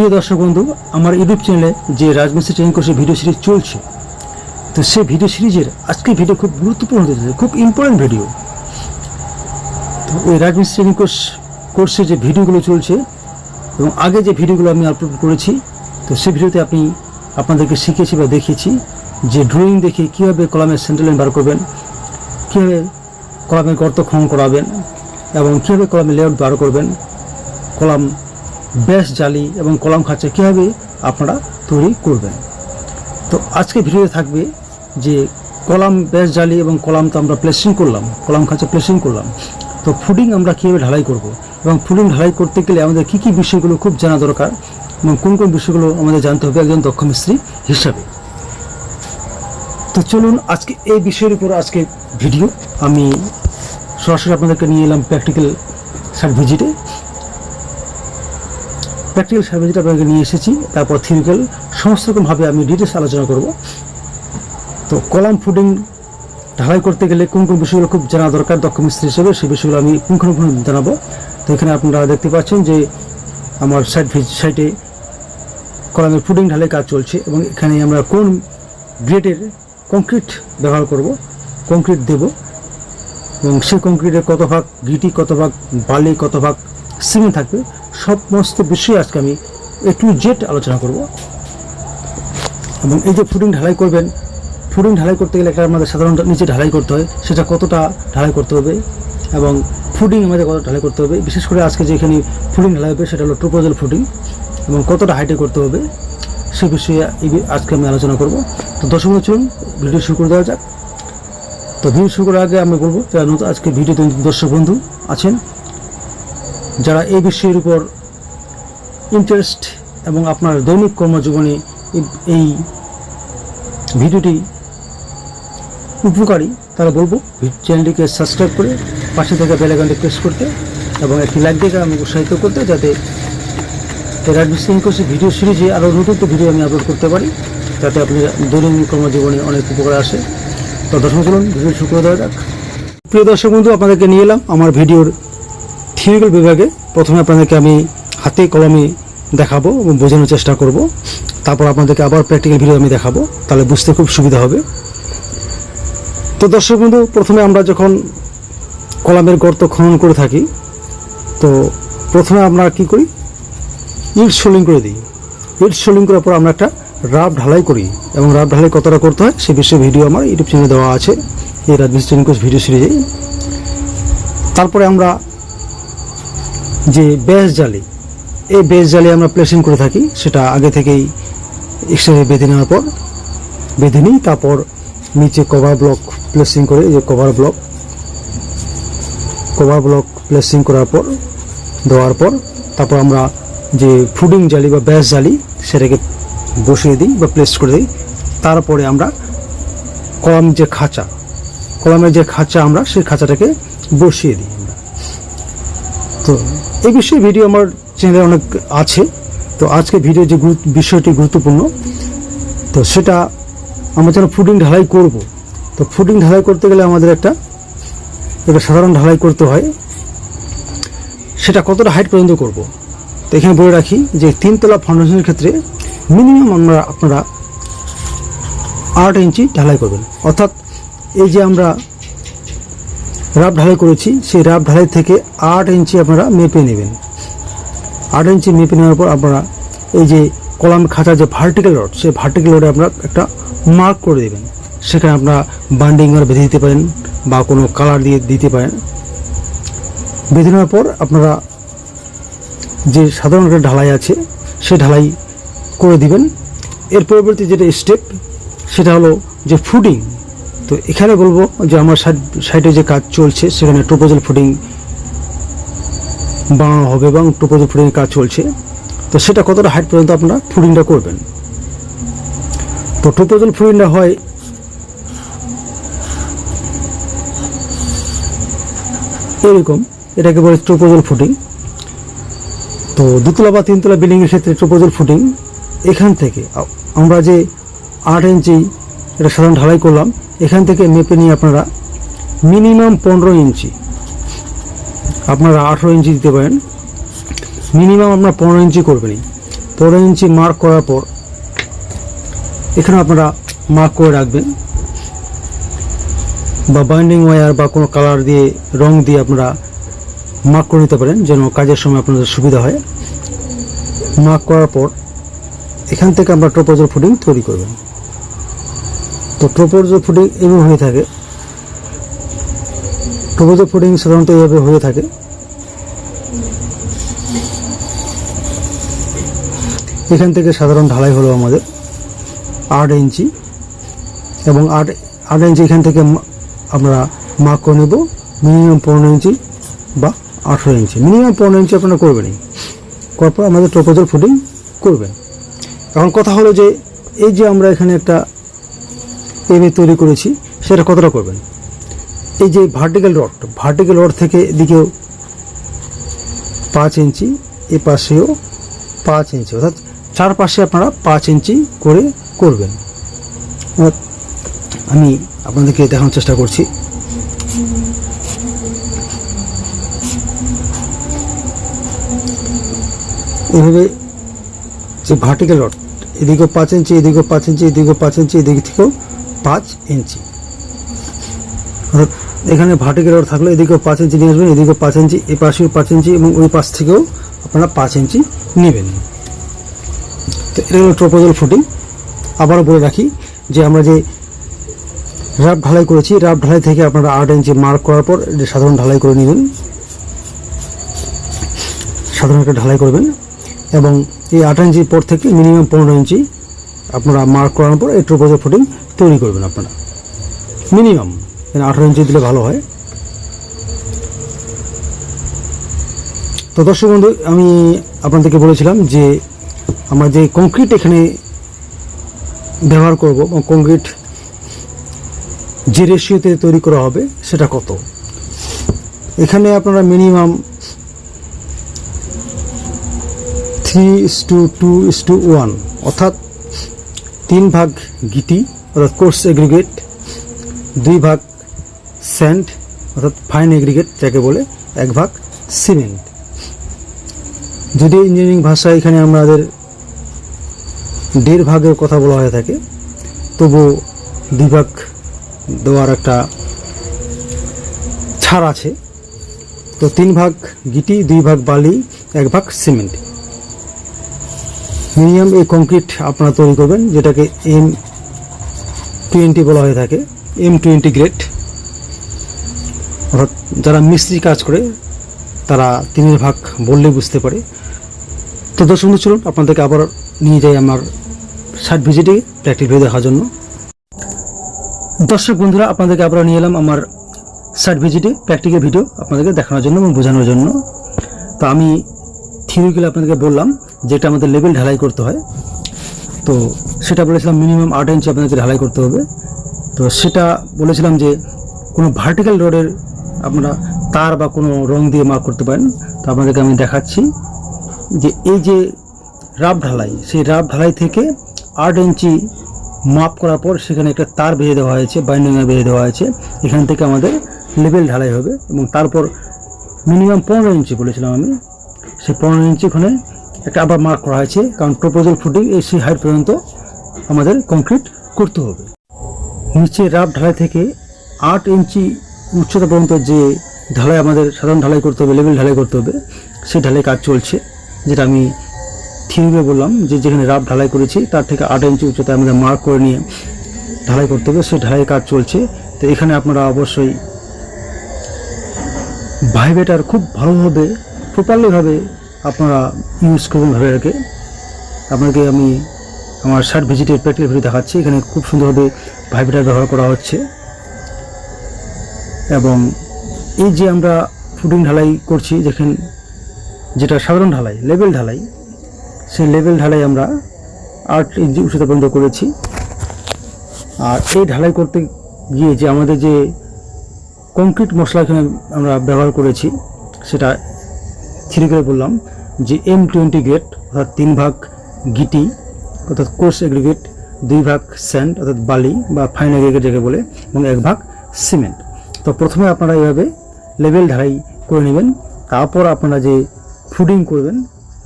প্রিয় দর্শক বন্ধু আমার ইউটিউব চ্যানেলে যে রাজমিস্ত্রি ট্রেনিং কোর্সের ভিডিও সিরিজ চলছে তো সেই ভিডিও সিরিজের আজকের ভিডিও খুব গুরুত্বপূর্ণ হতে চলেছে, খুব ইম্পর্টেন্ট ভিডিও তো ওই রাজমিস্ত্রি ট্রেনিং কোর্স কোর্সে যে ভিডিওগুলো চলছে এবং আগে যে ভিডিওগুলো আমি আপলোড করেছি তো সেই ভিডিওতে আপনি আপনাদেরকে শিখেছি বা দেখিয়েছি যে ড্রয়িং দেখে কীভাবে কলামের সেন্ট্রাল লাইন বার করবেন কীভাবে কলামের গর্ত খনন করাবেন এবং কীভাবে কলামের লেআউট বার করবেন কলাম ব্যাস জালি এবং কলাম খাঁচা কীভাবে আপনারা তৈরি করবেন? তো আজকে ভিডিওতে থাকবে যে কলাম ব্যাস জালি এবং কলাম তো আমরা প্লেসিং করলাম, কলাম খাঁচা প্লেসিং করলাম। তো ফুডিং আমরা কীভাবে ঢালাই করব? এবং ফুডিং ঢালাই করতে গেলে আমাদের কী কী বিষয়গুলো খুব জানা দরকার এবং কোন কোন বিষয়গুলো আমাদের জানতে হবে একজন দক্ষ মিস্ত্রি হিসাবে। তো চলুন আজকে এই বিষয়ের উপর আজকে ভিডিও। আমি সরাসরি আপনাদেরকে নিয়ে এলাম প্র্যাকটিক্যাল সাইট ভিজিটে প্র্যাকটিক্যাল সাইট ভিজিট আপনাদেরকে নিয়ে এসেছি, তারপর থিওরিক্যাল সমস্ত রকমভাবে আমি ডিটেলস আলোচনা করব। তো কলাম ফুডিং ঢালাই করতে গেলে কোন কোন বিষয়গুলো খুব জানা দরকার, দক্ষ মিস্ত্রি হিসেবে, সেই বিষয়গুলো আমি পুঙ্খানুপুঙ্খ জানাব। তো এখানে আপনারা দেখতে পাচ্ছেন যে আমার সাইট সাইটে কলামের ফুডিং ঢালাই কাজ চলছে এবং এখানে আমরা কোন গ্রেডের কংক্রিট ব্যবহার করব কংক্রিট দেব এবং সেই কংক্রিটের কত ভাগ, গিটি কত ভাগ, বালি কত ভাগ সিমেন্ট থাকবে সমস্ত বিষয়ে আজকে আমি এ টু জেড আলোচনা করব। এবং এই যে ফুডিং ঢালাই করবেন ফুডিং ঢালাই করতে গেলে একটা আমাদের সাধারণত নিচে ঢালাই করতে হয়, সেটা কতটা ঢালাই করতে হবে এবং ফুডিং আমাদের কত ঢালাই করতে হবে। বিশেষ করে আজকে যেখানে ফুডিং ঢালাই হবে, সেটা হলো ট্রোপোজল ফুডিং এবং কতটা হাইটে করতে হবে, সে বিষয়ে আজকে আমি আলোচনা করব। তো বন্ধু চলুন ভিডিও শুরু করে দেওয়া যাক। তো ভিডিও শুরু করার আগে আমি বলব যারা নতুন আজকে ভিডিওতে দর্শক বন্ধু আছেন যারা এই বিষয়ের উপর ইন্টারেস্ট এবং আপনার দৈনিক কর্মজীবনে এই- ভিডিওটি উপকারী তারা বলব, চ্যানেলটিকে সাবস্ক্রাইব করে পাশে থাকা বেলাইকনটি প্রেস করতে এবং একটি লাইক দিয়ে আমি উৎসাহিত করতে যাতে কোর্সের ভিডিও সিরিজে আরও নতুন ভিডিও আমি আপলোড করতে পারি, যাতে আপনি দৈনন্দিন কর্মজীবনে অনেক উপকার আসে। তো দর্শক চলুন ভিডিও শুরু করে দেওয়া যাক প্রিয় দর্শক বন্ধু, আপনাদেরকে নিয়ে এলাম আমার ভিডিওর থিওরিক্যাল বিভাগে প্রথমে আপনাদেরকে আমি হাতে কলমে দেখাবো এবং বোঝানোর চেষ্টা করব। তারপর আপনাদেরকে আবার প্র্যাকটিক্যাল ভিডিও আমি দেখাবো। তাহলে বুঝতে খুব সুবিধা হবে। তো দর্শক বন্ধু, প্রথমে আমরা যখন কলামের গর্ত খনন করে থাকি, তো প্রথমে আমরা কি করি? ইট সোলিং করে দিই। ইট সোলিং করার পর আমরা একটা রাব ঢালাই করি এবং রাব ঢালাই কতটা করতে হয় সে বিষয়ে ভিডিও আমার ইউটিউব চ্যানেলে দেওয়া আছে। এই রাজমিস্ত্রি কোর্স ভিডিও সিরিজে তারপরে আমরা যে বেস জালি, এই বেস জালি আমরা প্লেসিং করে থাকি, সেটা আগে থেকেই এক্সট্রা বেঁধে নেওয়ার পর, বেঁধে নিই, তারপর নিচে কভার ব্লক প্লেসিং করে যে cover block cover block placing করার পর, দেওয়ার পর, তারপর আমরা যে ফুডিং জালি বা ব্যাস জালি, সেটাকে বসিয়ে দিই বা প্লেস করে দিই, তারপরে আমরা কলাম যে খাঁচা, কলামের যে খাঁচা আমরা, সেই খাঁচাটাকে বসিয়ে দিই। তো এই বিষয়ে ভিডিও আমার চ্যানেলে অনেক আছে। তো আজকে ভিডিও যে বিষয়টি গুরুত্বপূর্ণ, তো সেটা আমরা যেন ফুডিং ঢালাই করব। তো ফুডিং ঢালাই করতে গেলে আমাদের একটা একটা সাধারণ ঢালাই করতে হয়। সেটা কতটা হাইট পর্যন্ত করব? তো এখানে বলে রাখি যে তিনতলা ফাউন্ডেশনের ক্ষেত্রে মিনিমাম আমরা আপনারা আট ইঞ্চি ঢালাই করবেন। অর্থাৎ এই যে আমরা রাব ঢালাই করেছি, সেই রাব ঢালাই থেকে আট ইঞ্চি আপনারা মেপে নেবেন। আট ইঞ্চি মেপে নেওয়ার পর আপনারা এই যে কলাম খাঁচা যে ভার্টিক্যাল রড সেই ভার্টিক্যাল রডে আপনারা একটা মার্ক করে দেবেন। সেখানে আপনারা বান্ডিং আর বেঁধে দিতে পারেন বা কোনো কালার দিয়ে দিতে পারেন। বেঁধে নেওয়ার পর আপনারা যে সাধারণ একটা ঢালাই আছে সে ঢালাই করে দিবেন। এর পরবর্তী যেটা স্টেপ সেটা হলো যে ফুডিং তো এখানে বলব যে আমার সাইডে যে কাজ চলছে, সেখানে টোপোজল ফুডিং বানানো হবে এবং টোপোজল ফুডিংয়ের কাজ চলছে। তো সেটা কতটা হাইট পর্যন্ত আপনারা ফুডিংটা করবেন? তো টোপোজল ফুডিংটা হয় এরকম, এটাকে বলে ট্রোপোজল ফুটিং তো দুতলা বা তিনতলা বিল্ডিংয়ের ক্ষেত্রে ট্রোপোজল ফুটিং এখান থেকে আমরা যে আট ইঞ্চি এটা সাধারণ ঢালাই করলাম। এখান থেকে মেপে নিয়ে আপনারা মিনিমাম পনেরো ইঞ্চি, আপনারা আঠেরো ইঞ্চি দিতে পারেন। মিনিমাম আপনার পনেরো ইঞ্চি করবেনই। পনেরো ইঞ্চি মার্ক করার পর এখানে আপনারা মার্ক করে রাখবেন। বা বাইন্ডিং ওয়্যার বা কোনো কালার দিয়ে, রং দিয়ে আপনারা মার্ক করে নিতে পারেন, যেন কাজের সময় আপনাদের সুবিধা হয়। মার্ক করার পর এখান থেকে আমরা ট্রোপোজল ফুডিং তৈরি করবেন। তো ট্রোপোজল ফুডিং এভাবে হয়ে থাকে। ট্রোপোজল ফুডিং সাধারণত এইভাবে হয়ে থাকে। এখান থেকে সাধারণ ঢালাই হলো আমাদের আট ইঞ্চি এবং আট আট ইঞ্চি এখান থেকে আমরা মার্ক করে নেব, মিনিমাম পনেরো ইঞ্চি বা আঠেরো ইঞ্চি। মিনিমাম পনেরো ইঞ্চি আপনারা করবেনই করার পর আমাদের ট্রোপোজল ফুডিং করবেন। এখন কথা হলো যে, এই যে আমরা এখানে একটা এমে তৈরি করেছি, সেটা কতটা করবেন? এই যে ভার্টিক্যাল রড ভার্টিক্যাল রড থেকে এদিকেও পাঁচ ইঞ্চি, এ পাশেও পাঁচ ইঞ্চি, অর্থাৎ চারপাশে আপনারা পাঁচ ইঞ্চি করে করবেন। আমি আপনাদেরকে দেখানোর চেষ্টা করছি। এভাবে যে ভার্টিক্যাল রড এদিকেও পাঁচ ইঞ্চি, এদিকেও পাঁচ ইঞ্চি, এদিকেও পাঁচ ইঞ্চি, এদিক থেকেও পাঁচ ইঞ্চি। এখানে ভার্টিক্যাল থাকলে এদিকেও পাঁচ ইঞ্চি নিয়ে আসবেন, এদিকেও পাঁচ ইঞ্চি এই পাশেও পাঁচ ইঞ্চি এবং ওই পাশ থেকেও আপনারা পাঁচ ইঞ্চি নেবেন। তো এটা হলো ট্রোপোজল ফুটিং আবারও বলে রাখি যে আমরা যে রাব ঢালাই করেছি রাব ঢালাই থেকে আপনারা আট ইঞ্চি মার্ক করার পর সাধারণ ঢালাই করে নেবেন। সাধারণ একটা ঢালাই করবেন এবং এই আট ইঞ্চির পর থেকে মিনিমাম পনেরো ইঞ্চি আপনারা মার্ক করার পর এই ট্রোপোজল ফুটিং তৈরি করবেন আপনারা। মিনিমাম আঠারো ইঞ্চি দিলে ভালো হয়। তো দর্শক বন্ধু, আমি আপনাদেরকে বলেছিলাম যে আমরা যে কংক্রিট এখানে ব্যবহার করব কংক্রিট যে রেশিওতে তৈরি করা হবে, সেটা কত? এখানে আপনারা minimum three is to two is to one অর্থাৎ তিন ভাগ গিটি অর্থাৎ কোর্স এগ্রিগেট, দুই ভাগ স্যান্ড, অর্থাৎ ফাইন এগ্রিগেট, যাকে বলে এক ভাগ সিমেন্ট। যদি ইঞ্জিনিয়ারিং ভাষায় এখানে আমাদের দেড় ভাগের কথা বলা হয়ে থাকে তবু দুই ভাগ দেওয়ার একটা ছাড় আছে। তো তিন ভাগ গিটি, দুই ভাগ বালি, এক ভাগ সিমেন্ট। মিনিমাম এই কংক্রিট আপনারা তৈরি করবেন, যেটাকে এম টোয়েন্টি বলা হয়ে থাকে এম টোয়েন্টি গ্রেড অর্থাৎ যারা মিস্ত্রি কাজ করে, তারা তিনের ভাগ বললে বুঝতে পারে। তো দর্শক চলুন আপনাদেরকে আবার নিয়ে যাই আমার সাইট ভিজিটে প্র্যাকটিস ভিডিও দেখার জন্য। দর্শক বন্ধুরা, আপনাদেরকে আবার নিয়ে এলাম আমার সাইট ভিজিটে প্র্যাকটিক্যাল ভিডিও আপনাদেরকে দেখানোর জন্য এবং বোঝানোর জন্য। তো আমি থিওরিক্যালি আপনাদেরকে বললাম, যেটা আমাদের লেভেল ঢালাই করতে হয়। তো সেটা বলেছিলাম মিনিমাম আট ইঞ্চি আপনাদেরকে ঢালাই করতে হবে। তো সেটা বলেছিলাম যে কোনো ভার্টিক্যাল রোডের আপনারা তার বা কোনো রং দিয়ে মার্ক করতে পারেন। তো আপনাদেরকে আমি দেখাচ্ছি যে এই যে রাব ঢালাই, সেই রাব ঢালাই থেকে আট ইঞ্চি মাপ করার পর সেখানে একটা তার বেঁধে দেওয়া হয়েছে বাইন্ডিংয়ে বেঁধে দেওয়া হয়েছে। এখান থেকে আমাদের লেভেল ঢালাই হবে এবং তারপর মিনিমাম পনেরো ইঞ্চি বলেছিলাম আমি। সেই পনেরো ইঞ্চি ওখানে একটা আবার মার্ক করা হয়েছে, কারণ প্রপোজাল ফুটিং এই সেই হাইট পর্যন্ত আমাদের কংক্রিট করতে হবে। নিচে রাব ঢালাই থেকে আট ইঞ্চি উচ্চতা পর্যন্ত যে ঢালাই আমাদের সাধারণ ঢালাই করতে হবে লেভেল ঢালাই করতে হবে, সেই ঢালাই কাজ চলছে, যেটা আমি থিওরিতে বললাম যে যেখানে রাব ঢালাই করেছি, তার থেকে আট ইঞ্চি উচ্চতায় আমাদের মার্ক করে নিয়ে ঢালাই করতে হবে, সেই ঢালাই কাজ চলছে। তো এখানে আপনারা অবশ্যই ভাইবেটার খুব ভালোভাবে প্রপারলিভাবে আপনারা ইউজ করবেন ভাইবেটারকে আপনাকে আমি আমার শার্ট ভিজিটের প্র্যাকটিক্যাল ভিডিও দেখাচ্ছি। এখানে খুব সুন্দরভাবে ভাইবেটার ব্যবহার করা হচ্ছে। এবং এই যে আমরা ফুডিং ঢালাই করছি যেখানে যেটা সাধারণ ঢালাই লেভেল ঢালাই, সেই লেভেল ঢালাই আমরা আট ইঞ্চি উচ্চতা পর্যন্ত করেছি। আর এই ঢালাই করতে গিয়ে যে আমাদের যে কংক্রিট মশলা এখানে আমরা ব্যবহার করেছি, সেটা থ্রি করে বললাম যে এম টোয়েন্টি গ্রেড অর্থাৎ তিন ভাগ গিটি, অর্থাৎ কোর্স এগ্রিগেট দুই ভাগ স্যান্ড অর্থাৎ বালি বা ফাইন এগ্রিগেট যাকে বলে, এবং এক ভাগ সিমেন্ট তো প্রথমে আপনারা এইভাবে লেভেল ঢালাই করে নেবেন, তারপর আপনারা যে ফুডিং করবেন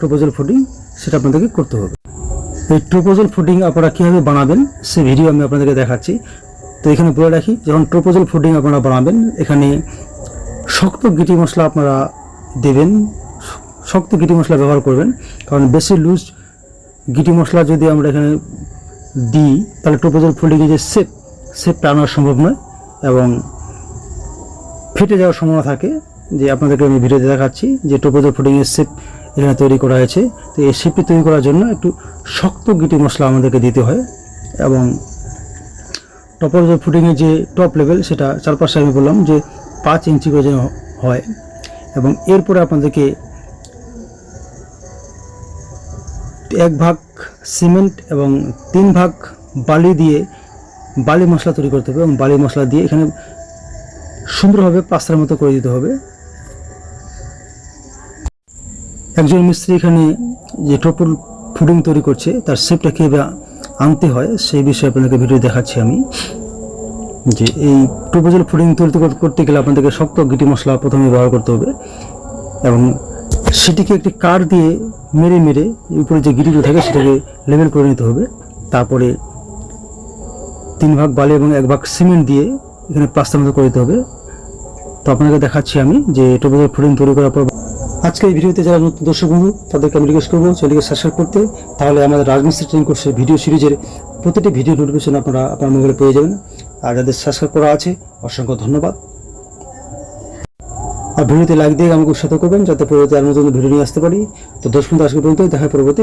প্রপোজাল ফুডিং, সেটা আপনাদেরকে করতে হবে। এই ট্রোপোজল ফুডিং আপনারা কীভাবে বানাবেন সে ভিডিও আমি আপনাদেরকে দেখাচ্ছি। তো এখানে বলে রাখি, যখন ট্রোপোজল ফুডিং আপনারা বানাবেন, এখানে শক্ত গিটি মশলা আপনারা দেবেন শক্ত গিটি মশলা ব্যবহার করবেন। কারণ বেশি লুজ গিটি মশলা যদি আমরা এখানে দিই, তাহলে ট্রোপোজল ফুডিংয়ে যে সেপ শেপটা আনা সম্ভব নয় এবং ফেটে যাওয়ার সম্ভাবনা থাকে, যে আপনাদেরকে আমি ভিডিওতে দেখাচ্ছি যে টোপোজো ফুডিংয়ের শেপ এখানে তৈরি করা হয়েছে। তো এই শেপটি তৈরি করার জন্য একটু শক্ত গিটি মশলা আমাদেরকে দিতে হয় এবং টপোজো ফুডিংয়ের যে টপ লেভেল সেটা চারপাশে আমি বললাম যে পাঁচ ইঞ্চি করে যেন হয় এবং এরপরে আপনাদেরকে এক ভাগ সিমেন্ট এবং তিন ভাগ বালি দিয়ে বালি মশলা তৈরি করতে হবে এবং বালি মশলা দিয়ে এখানে সুন্দরভাবে প্লাস্টারের মতো করে দিতে হবে। একজন মিস্ত্রি এখানে যে টপল ফুডিং তৈরি করছে, তার শেপটা কীভাবে আনতে হয়, সেই বিষয়ে আপনাদেরকে ভিডিও দেখাচ্ছি আমি। যে এই টপোজল ফুডিং তৈরি কর- করতে গেলে আপনাদেরকে শক্ত গিটি মশলা প্রথমে ব্যবহার করতে হবে এবং সেটিকে একটি কার দিয়ে মেরে মেরে উপরে যে গিটিগুলো থাকে সেটাকে লেভেল করে নিতে হবে। তারপরে তিন ভাগ বালি এবং এক ভাগ সিমেন্ট দিয়ে এখানে প্লাস্টার মতো করে দিতে হবে। তো আপনাকে দেখাচ্ছি আমি যে টোপোজল ফুডিং তৈরি করার পর আজকে এই ভিডিওতে যারা নতুন দর্শক বন্ধু, তাদেরকে আমি রিকোয়েস্ট করব চ্যানেলকে সাবস্ক্রাইব করতে। তাহলে আমাদের রাজমিস্ত্রি ট্রেনিং কোর্সের ভিডিও সিরিজের প্রতিটি ভিডিও নোটিফিকেশন আপনারা আপনার মোবাইলে পেয়ে যাবেন। আর যাদের সাবস্ক্রাইব করা আছে, অসংখ্য ধন্যবাদ। আর ভিডিওতে লাইক দিয়ে আমাকে উৎসাহ করবেন যাতে পরবর্তী আর নতুন ভিডিও নিয়ে আসতে পারি। তো দশ মিনিট আজকে পর্যন্ত দেখা পরবর্তী